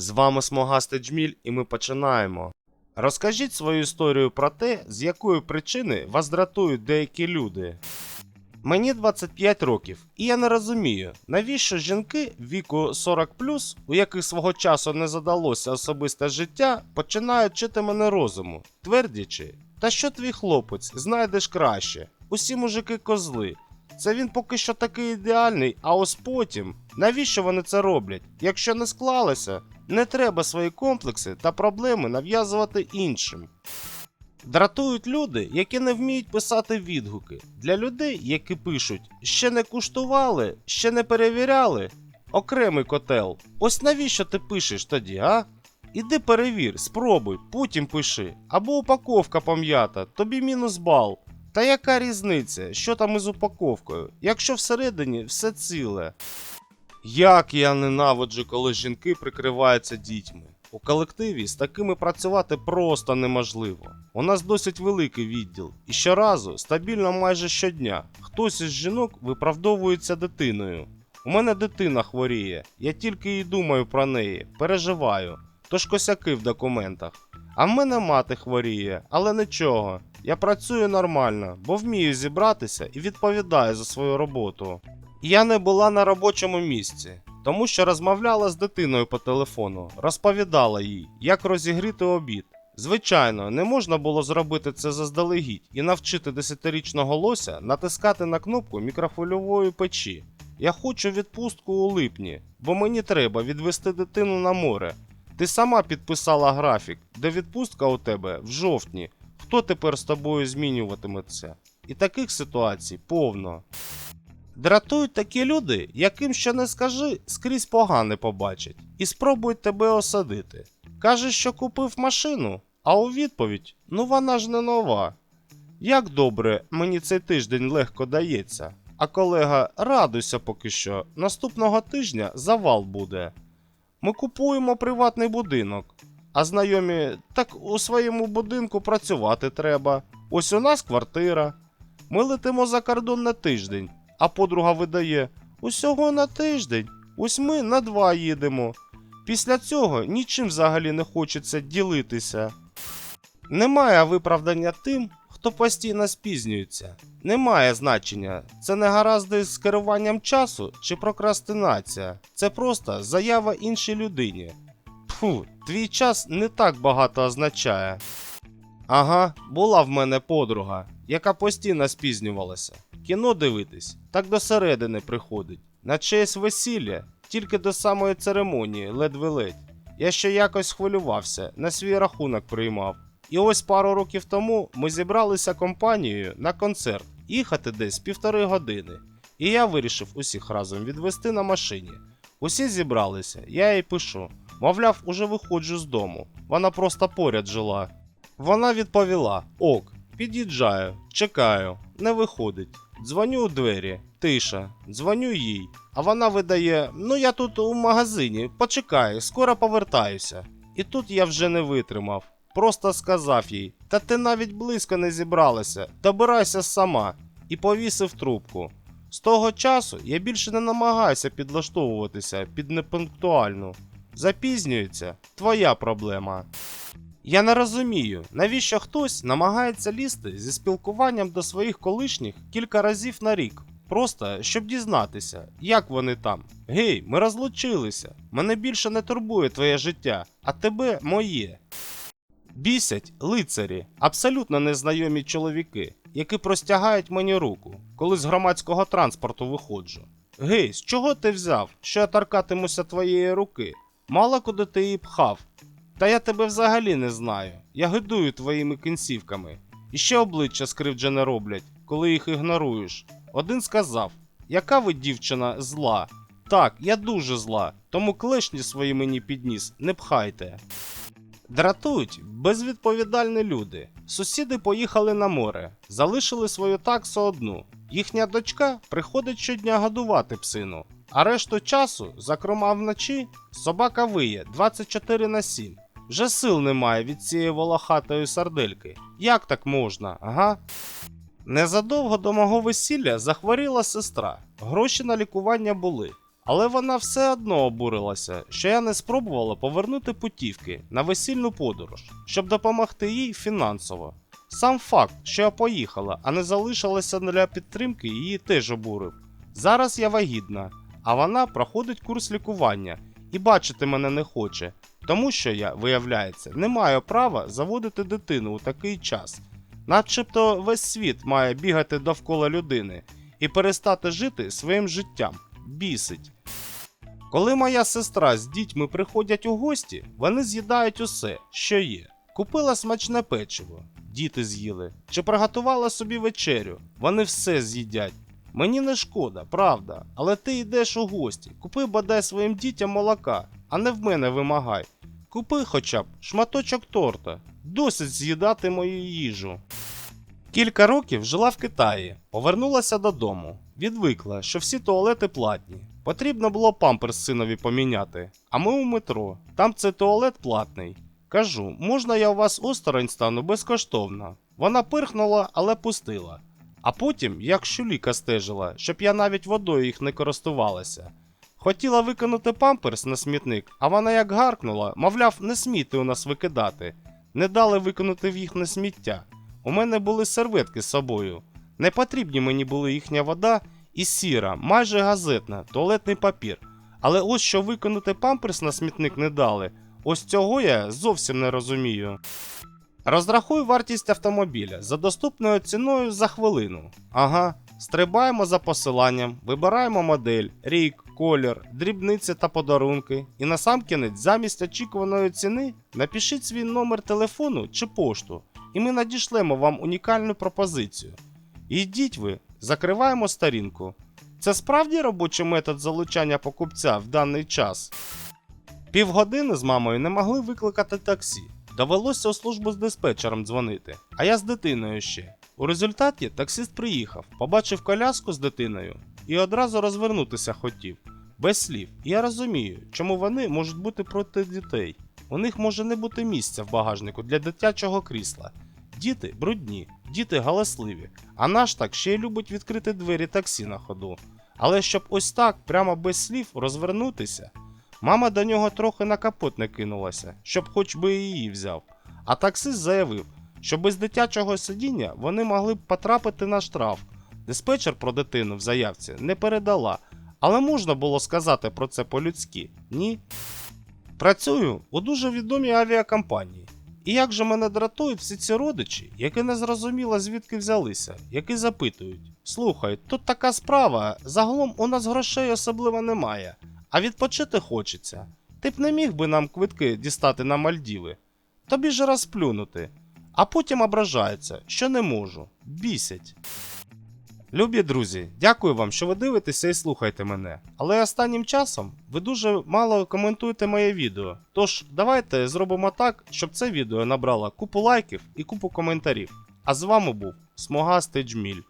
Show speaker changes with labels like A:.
A: З вами Смогастий Джміль, і ми починаємо. Розкажіть свою історію про те, з якої причини вас дратують деякі люди. Мені 25 років, і я не розумію, навіщо жінки віку 40 у яких свого часу не задалося особисте життя, починають вчити мене розуму, твердячи, та що твій хлопець, знайдеш краще. Усі мужики козли. Це він поки що такий ідеальний, а ось потім, навіщо вони це роблять? Якщо не склалося, не треба свої комплекси та проблеми нав'язувати іншим. Дратують люди, які не вміють писати відгуки. Для людей, які пишуть ще не куштували, ще не перевіряли. Окремий котел. Ось навіщо ти пишеш тоді, а? Іди перевір, спробуй, потім пиши. Або упаковка пом'ята, тобі мінус бал. Та яка різниця, що там із упаковкою, якщо всередині все ціле? Як я ненавиджу, коли жінки прикриваються дітьми. У колективі з такими працювати просто неможливо. У нас досить великий відділ, і щоразу, стабільно майже щодня, хтось із жінок виправдовується дитиною. У мене дитина хворіє, я тільки і думаю про неї, переживаю, тож косяки в документах. А в мене мати хворіє, але нічого. Я працюю нормально, бо вмію зібратися і відповідаю за свою роботу. Я не була на робочому місці, тому що розмовляла з дитиною по телефону, розповідала їй, як розігріти обід. Звичайно, не можна було зробити це заздалегідь і навчити десятирічного лося натискати на кнопку мікрохвильової печі. Я хочу відпустку у липні, бо мені треба відвести дитину на море. Ти сама підписала графік, де відпустка у тебе в жовтні. Хто тепер з тобою змінюватиметься? І таких ситуацій повно. Дратують такі люди, яким що не скажи, скрізь погане побачать, і спробують тебе осадити. Кажеш, що купив машину, а у відповідь ну вона ж не нова. Як добре, мені цей тиждень легко дається. А колега, радуйся поки що, наступного тижня завал буде. Ми купуємо приватний будинок, а знайомі, так у своєму будинку працювати треба. Ось у нас квартира. Ми летимо за кордон на тиждень, а подруга видає усього на тиждень. Ось ми на два їдемо. Після цього нічим взагалі не хочеться ділитися. Немає виправдання тим, хто постійно спізнюється. Немає значення, це не гаразди з керуванням часу чи прокрастинація. Це просто заява іншій людині. Фу, твій час не так багато означає. Ага, була в мене подруга, яка постійно спізнювалася. Кіно дивитись, так до середини приходить. На честь весілля, тільки до самої церемонії, ледве-ледь. Я ще якось хвилювався, на свій рахунок приймав. І ось пару років тому ми зібралися компанією на концерт, їхати десь півтори години. І я вирішив усіх разом відвести на машині. Усі зібралися, я їй пишу. Мовляв, уже виходжу з дому. Вона просто поряд жила. Вона відповіла: Ок, під'їжджаю, чекаю, не виходить. Дзвоню у двері, тиша, дзвоню їй. А вона видає: Ну я тут у магазині, почекай, скоро повертаюся. І тут я вже не витримав. Просто сказав їй: Та ти навіть близько не зібралася, добирайся сама, і повісив трубку. З того часу я більше не намагаюся підлаштовуватися під непунктуальну. Запізнюється твоя проблема. Я не розумію, навіщо хтось намагається лізти зі спілкуванням до своїх колишніх кілька разів на рік, просто щоб дізнатися, як вони там. Гей, ми розлучилися. Мене більше не турбує твоє життя, а тебе моє. Бісять лицарі, абсолютно незнайомі чоловіки, які простягають мені руку, коли з громадського транспорту виходжу. Гей, з чого ти взяв, що я торкатимуся твоєї руки? Мало куди ти її пхав. Та я тебе взагалі не знаю. Я гидую твоїми кінцівками. І ще обличчя скривджене роблять, коли їх ігноруєш. Один сказав: Яка ви дівчина зла? Так, я дуже зла, тому клешні свої мені підніс, не пхайте. Дратують безвідповідальні люди. Сусіди поїхали на море, залишили свою таксу одну. Їхня дочка приходить щодня годувати псину, а решту часу, зокрема вночі, собака виє 24 на 7. Вже сил немає від цієї волохатої сардельки. Як так можна, ага? Незадовго до мого весілля захворіла сестра. Гроші на лікування були. Але вона все одно обурилася, що я не спробувала повернути путівки на весільну подорож, щоб допомогти їй фінансово. Сам факт, що я поїхала, а не залишилася для підтримки, її теж обурив. Зараз я вагітна, а вона проходить курс лікування і бачити мене не хоче, тому що я, виявляється, не маю права заводити дитину у такий час. Начебто весь світ має бігати довкола людини і перестати жити своїм життям. Бісить. Коли моя сестра з дітьми приходять у гості, вони з'їдають усе, що є. Купила смачне печиво, діти з'їли, чи приготувала собі вечерю, вони все з'їдять. Мені не шкода, правда, але ти йдеш у гості, купи бодай своїм дітям молока, а не в мене вимагай. Купи хоча б шматочок торта, досить з'їдати мою їжу. Кілька років жила в Китаї, повернулася додому, відвикла, що всі туалети платні. Потрібно було памперс синові поміняти. А ми у метро, там цей туалет платний. Кажу, можна я у вас осторонь стану безкоштовно. Вона пирхнула, але пустила. А потім, як щуліка стежила, щоб я навіть водою їх не користувалася. Хотіла викинути памперс на смітник, а вона як гаркнула, мовляв, не смійте у нас викидати. Не дали викинути в їхнє сміття. У мене були серветки з собою. Не потрібні мені були їхня вода і сіра, майже газетна, туалетний папір. Але ось що викинути памперс на смітник не дали. Ось цього я зовсім не розумію. Розрахуй вартість автомобіля за доступною ціною за хвилину. Ага, стрибаємо за посиланням, вибираємо модель, рік, колір, дрібниці та подарунки. І насамкінець, замість очікуваної ціни, напишіть свій номер телефону чи пошту, і ми надішлемо вам унікальну пропозицію. Йдіть ви, закриваємо сторінку. Це справді робочий метод залучання покупця в даний час. Півгодини з мамою не могли викликати таксі. Довелося у службу з диспетчером дзвонити, а я з дитиною ще. У результаті таксист приїхав, побачив коляску з дитиною і одразу розвернутися хотів. Без слів. Я розумію, чому вони можуть бути проти дітей. У них може не бути місця в багажнику для дитячого крісла. Діти брудні, діти галасливі, а наш так ще й любить відкрити двері таксі на ходу. Але щоб ось так, прямо без слів, розвернутися. Мама до нього трохи на капот не кинулася, щоб хоч би її взяв. А таксист заявив, що без дитячого сидіння вони могли б потрапити на штраф. Диспетчер про дитину в заявці не передала, але можна було сказати про це по-людськи, ні? Працюю у дуже відомій авіакомпанії. І як же мене дратують всі ці родичі, які не зрозуміло звідки взялися, які запитують: слухай, тут така справа, загалом у нас грошей особливо немає, а відпочити хочеться. Ти б не міг би нам квитки дістати на Мальдіви. Тобі ж розплюнути. А потім ображаються, що не можу. Бісять. Любі друзі, дякую вам, що ви дивитеся і слухаєте мене. Але останнім часом ви дуже мало коментуєте моє відео. Тож давайте зробимо так, щоб це відео набрало купу лайків і купу коментарів. А з вами був Смугастий Джміль.